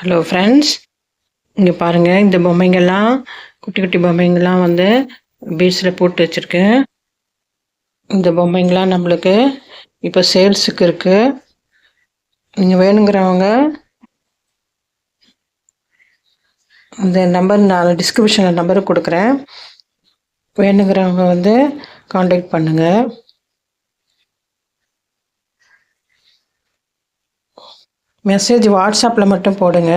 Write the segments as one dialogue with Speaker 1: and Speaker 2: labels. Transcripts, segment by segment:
Speaker 1: Hello friends இங்கே பாருங்கள் இந்த பொம்மைங்கள்லாம் குட்டி குட்டி பொம்மைங்கள்லாம் வந்து பீச்சில் போட்டு வச்சுருக்கேன். இந்த பொம்மைங்கள்லாம் நம்மளுக்கு இப்போ சேல்ஸுக்கு இருக்குது நீங்கள் வேணுங்கிறவங்க இந்த நம்பர் நான் டிஸ்கிரிப்ஷனில் நம்பருக்கு கொடுக்குறேன். வேணுங்கிறவங்க வந்து காண்டாக்ட் பண்ணுங்கள் மெசேஜ் வாட்ஸ்அப்பில் மட்டும் போடுங்க.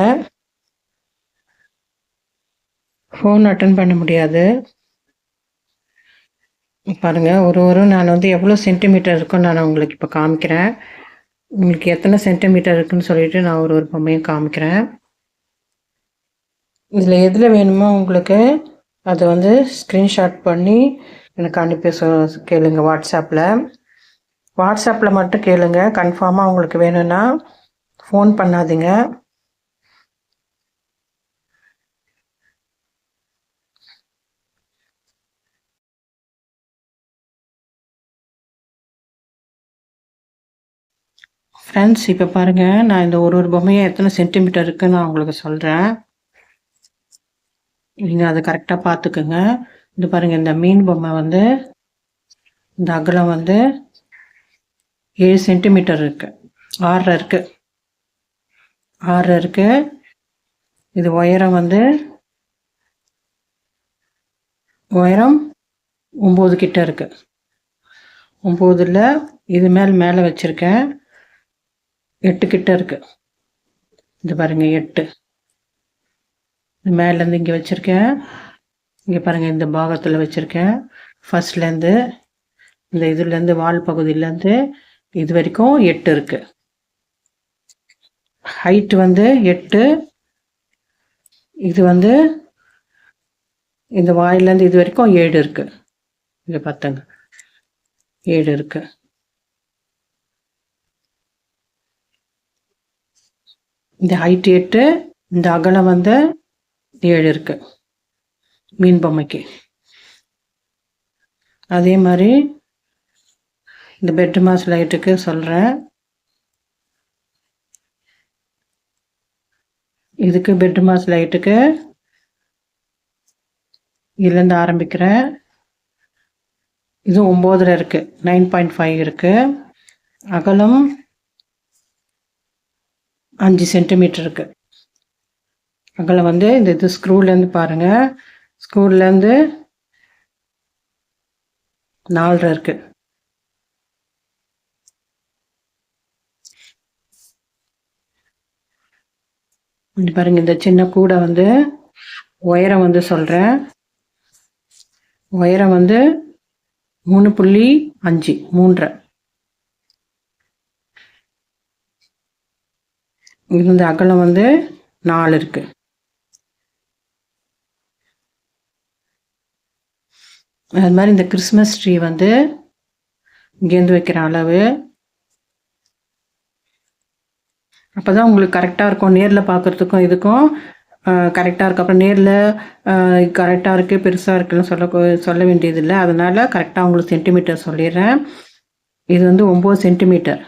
Speaker 1: ஃபோன் அட்டன் பண்ண முடியாது. பாருங்கள் ஒரு ஒரு நான் வந்து எவ்வளோ சென்டிமீட்டர் இருக்குன்னு நான் உங்களுக்கு இப்போ காமிக்கிறேன். உங்களுக்கு எத்தனை சென்டிமீட்டர் இருக்குன்னு சொல்லிட்டு நான் ஒரு ஒரு பொம்மையும் காமிக்கிறேன். இதில் எதில் வேணுமோ உங்களுக்கு அதை வந்து ஸ்க்ரீன்ஷாட் பண்ணி எனக்கு அனுப்பி சொ கேளுங்க வாட்ஸ்அப்பில் வாட்ஸ்அப்பில் மட்டும் கேளுங்க. கன்ஃபார்மாக உங்களுக்கு வேணும்னா ஃபோன் பண்ணாதீங்க. ஃப்ரெண்ட்ஸ் இப்போ பாருங்கள் நான் இந்த ஒரு ஒரு பொம்மையை எத்தனை சென்டிமீட்டர் இருக்குன்னு நான் உங்களுக்கு சொல்கிறேன் நீங்கள் அதை கரெக்டாக பார்த்துக்குங்க. இது பாருங்கள் இந்த மீன் பொம்மை வந்து இந்த அகலம் வந்து ஏழு சென்டிமீட்டர் இருக்குது ஆறரை இருக்குது ஆறு இருக்கு. இது உயரம் வந்து உயரம் ஒம்பது கிட்ட இருக்கு. ஒம்போதில் இது மேல் மேலே வச்சுருக்கேன். எட்டு கிட்ட இருக்கு. இது பாருங்க எட்டு. இது மேலேருந்து இங்கே வச்சுருக்கேன். இங்கே பாருங்கள் இந்த பாகத்தில் வச்சுருக்கேன். ஃபஸ்ட்லேருந்து இந்த இதுலேருந்து வால் பகுதியிலேருந்து இது வரைக்கும் எட்டு இருக்குது ஹைட் வந்து எட்டு. இது வந்து இந்த வாயிலேருந்து இது வரைக்கும் ஏழு இருக்கு. இது பார்த்துங்க. ஏழு இருக்கு. இந்த ஹைட் எட்டு இந்த அகலம் வந்து ஏழு இருக்கு. மீன் பொம்மைக்கு. அதே மாதிரி இந்த பெட் மாஸ் லைட்டுக்கு சொல்கிறேன் இதுக்கு பெட் மாஸ் லைட்டுக்கு இதுலேருந்து ஆரம்பிக்கிறேன் இது ஒம்போதில் இருக்குது நைன் பாயிண்ட் ஃபைவ் இருக்குது அகலம் அஞ்சு சென்டிமீட்டர் இருக்குது அகலம் வந்து இந்த இது ஸ்க்ரூலேருந்து பாருங்கள் ஸ்க்ரூலேருந்து நாலரை இருக்குது இது பாருங்க இந்த சின்ன கூடை வந்து உயரம் வந்து சொல்கிறேன் உயரம் வந்து மூணு புள்ளி அஞ்சு மூன்றரை. வந்து அகலம் வந்து நாலு இருக்கு. அது மாதிரி இந்த கிறிஸ்மஸ் ட்ரீ வந்து இங்கேருந்து வைக்கிற அளவு அப்போ தான் உங்களுக்கு கரெக்டாக இருக்கும். நேரில் பார்க்குறதுக்கும் இதுக்கும் கரெக்டாக இருக்கும். அப்புறம் நேரில் கரெக்டாக இருக்குது பெருசாக இருக்குன்னு சொல்ல சொல்ல வேண்டியதில்லை. அதனால் கரெக்டாக உங்களுக்கு சென்டிமீட்டர் சொல்லிடுறேன். இது வந்து ஒம்பது சென்டிமீட்டர்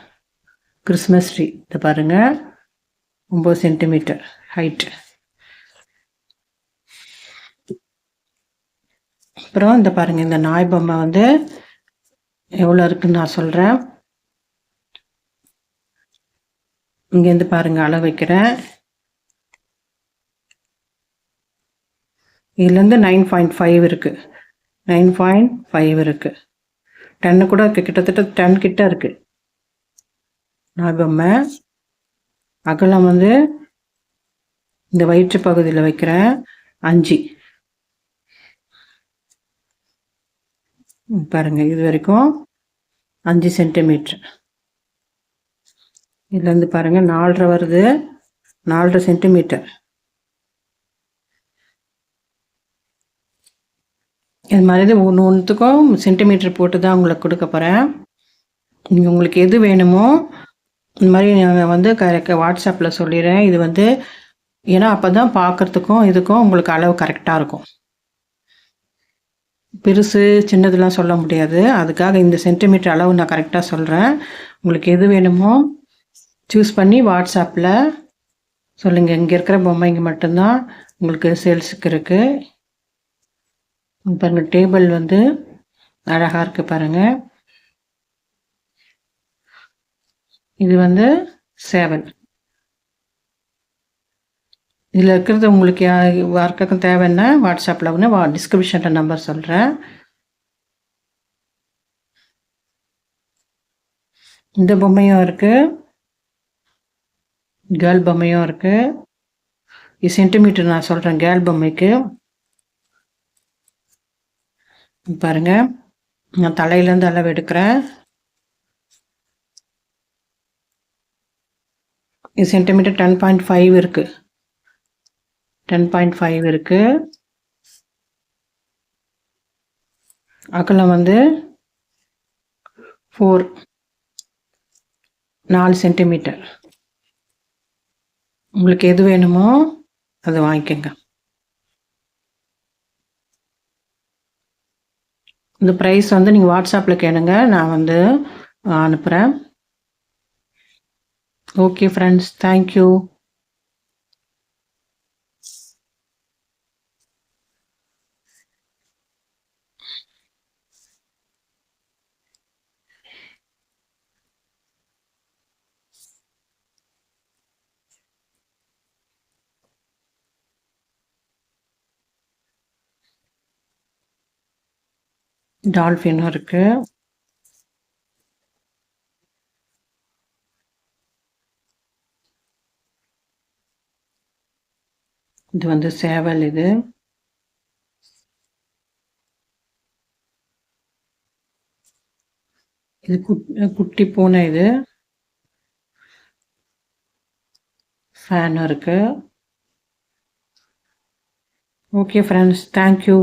Speaker 1: கிறிஸ்மஸ் ட்ரீ இதை பாருங்கள் ஒம்பது சென்டிமீட்டர் ஹைட்டு அப்புறம் இந்த பாருங்கள் இந்த நாய் பொம்மை வந்து எவ்வளோ இருக்குன்னு நான் சொல்கிறேன் இங்கேருந்து பாருங்கள் அளவு வைக்கிறேன். இதுலேருந்து நைன் பாயிண்ட் ஃபைவ் இருக்குது நைன் பாயிண்ட் ஃபைவ் இருக்குது டென்னு கூட இருக்குது கிட்டத்தட்ட டென் கிட்ட இருக்குது நாகம்மை அகலம் வந்து இந்த வயிற்று பகுதியில் வைக்கிறேன். அஞ்சு. பாருங்கள் இது வரைக்கும் அஞ்சு சென்டிமீட்ரு இதுலேருந்து பாருங்கள் நாலரை வருது. நாலரை சென்டிமீட்டர் இது மாதிரி ஒன்று ஒன்றுத்துக்கும் சென்டிமீட்டர் போட்டு தான் உங்களுக்கு கொடுக்க போகிறேன் நீங்கள் உங்களுக்கு எது வேணுமோ இந்த மாதிரி நாங்கள் வந்து கரெக்டாக வாட்ஸ்அப்பில் சொல்லிடுறேன். இது வந்து ஏன்னா அப்போ தான் பார்க்குறதுக்கும் இதுக்கும் உங்களுக்கு அளவு கரெக்டாக இருக்கும். பெருசு சின்னதுலாம் சொல்ல முடியாது. அதுக்காக இந்த சென்டிமீட்டர் அளவு நான் கரெக்டாக சொல்கிறேன் உங்களுக்கு எது வேணுமோ சூஸ் பண்ணி வாட்ஸ்அப்பில் சொல்லுங்கள் இங்கே இருக்கிற பொம்மைங்க மட்டும்தான் உங்களுக்கு சேல்ஸுக்கு இருக்குது பாருங்கள் டேபிள் வந்து அழகாக இருக்குது பாருங்கள் இது வந்து சேவல் இதில் இருக்கிறது உங்களுக்கு யாருக்கும் தேவைன்னா வாட்ஸ்அப்பில் வந்து வா டிஸ்கிரிப்ஷனில் நம்பர் சொல்கிறேன் இந்த பொம்மையும் இருக்குது கேர்ள் பொம்மையும் இருக்குது இது சென்டிமீட்டர் நான் சொல்கிறேன் கேர்ள் பொம்மைக்கு. பாருங்கள் நான் தலையிலேருந்து அளவு எடுக்கிறேன். இது சென்டிமீட்டர் டென் பாயிண்ட் ஃபைவ் இருக்குது டென் பாயிண்ட் ஃபைவ் இருக்குது அகலம் வந்து ஃபோர் நாலு சென்டிமீட்டர் உங்களுக்கு எது வேணுமோ அதை வாங்கிக்கோங்க. இந்த ப்ரைஸ் வந்து நீங்கள் வாட்ஸ்அப்பில் கேளுங்க நான் வந்து அனுப்புகிறேன் ஓகே ஃப்ரெண்ட்ஸ் தேங்க்யூ டால்ஃபினும் இருக்குது இது வந்து சேவல் இது. இது குட்டி பூனை இது. ஃபேனும் இருக்கு. Okay friends thank you